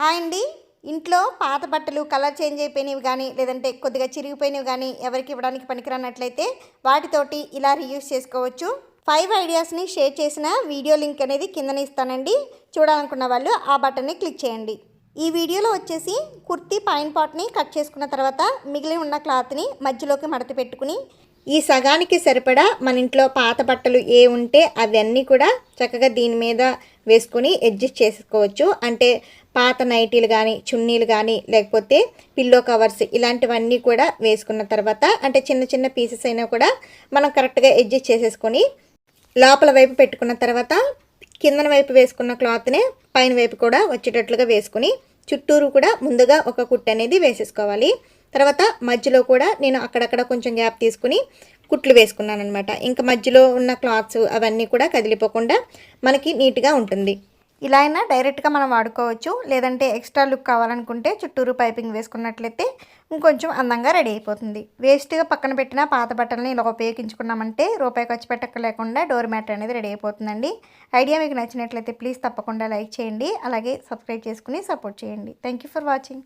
Hi అండి. ఇంట్లో పాత బట్టలు కలర్ చేంజ్ అయిపోయినవి కానీ లేదంటే కొద్దిగా చిరిగిపోయినవి కానీ ఎవరికి ఇవ్వడానికి పనికిరానట్లయితే వాటితోటి ఇలా రీయూస్ చేసుకోవచ్చు. ఫైవ్ ఐడియాస్ని షేర్ చేసిన వీడియో లింక్ అనేది కిందనే ఇస్తానండి. చూడాలనుకున్న వాళ్ళు ఆ బటన్ని క్లిక్ చేయండి. ఈ వీడియోలో వచ్చేసి కుర్తీ పాయింట్ పాట్ని కట్ చేసుకున్న తర్వాత మిగిలి ఉన్న క్లాత్ని మధ్యలోకి మడత పెట్టుకుని ఈ సగానికి సరిపడా మన ఇంట్లో పాత బట్టలు ఏ ఉంటే అవన్నీ కూడా చక్కగా దీని మీద వేసుకుని అడ్జస్ట్ చేసుకోవచ్చు. అంటే పాత నైటీలు కానీ చున్నీలు కానీ లేకపోతే పిల్లో కవర్స్ ఇలాంటివన్నీ కూడా వేసుకున్న తర్వాత అంటే చిన్న చిన్న పీసెస్ అయినా కూడా మనం కరెక్ట్గా అడ్జస్ట్ చేసేసుకొని లోపల వైపు పెట్టుకున్న తర్వాత కిందన వైపు వేసుకున్న క్లాత్నే పైన వైపు కూడా వచ్చేటట్లుగా వేసుకుని చుట్టూరు కూడా ముందుగా ఒక కుట్టు అనేది వేసేసుకోవాలి. తర్వాత మధ్యలో కూడా నేను అక్కడక్కడ కొంచెం గ్యాప్ తీసుకుని కుట్లు వేసుకున్నాను అనమాట ఇంకా మధ్యలో ఉన్న క్లాత్స్ అవన్నీ కూడా కదిలిపోకుండా మనకి నీట్గా ఉంటుంది. ఇలా అయినా డైరెక్ట్గా మనం వాడుకోవచ్చు. లేదంటే ఎక్స్ట్రా లుక్ కావాలనుకుంటే చుట్టూరు పైపింగ్ వేసుకున్నట్లయితే ఇంకొంచెం అందంగా రెడీ అయిపోతుంది. వేస్ట్గా పక్కన పెట్టిన పాత బట్టలని ఇలా ఉపయోగించుకున్నామంటే రూపాయి ఖర్చు పెట్టక లేకుండా డోర్ మ్యాట్ అనేది రెడీ అయిపోతుందండి. ఐడియా మీకు నచ్చినట్లయితే ప్లీజ్ తప్పకుండా లైక్ చేయండి. అలాగే సబ్స్క్రైబ్ చేసుకుని సపోర్ట్ చేయండి. Thank you for watching